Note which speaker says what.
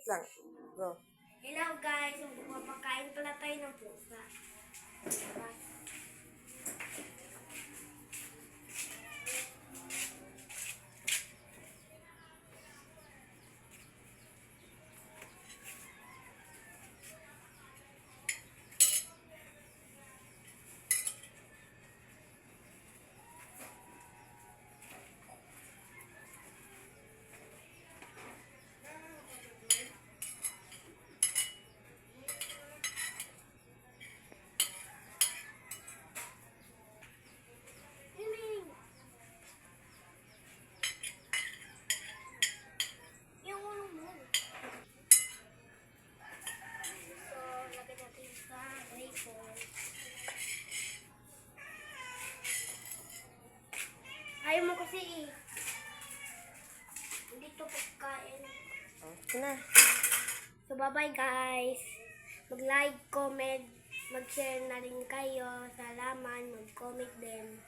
Speaker 1: Wait lang. Go.
Speaker 2: Hello guys, magpapakain pala tayo ng pusa. Ayaw mo kasi eh. Hindi to pagkain.
Speaker 1: Okay na.
Speaker 2: So, bye-bye guys. Mag-like, comment, mag-share na rin kayo. Salamat, mag-comment din.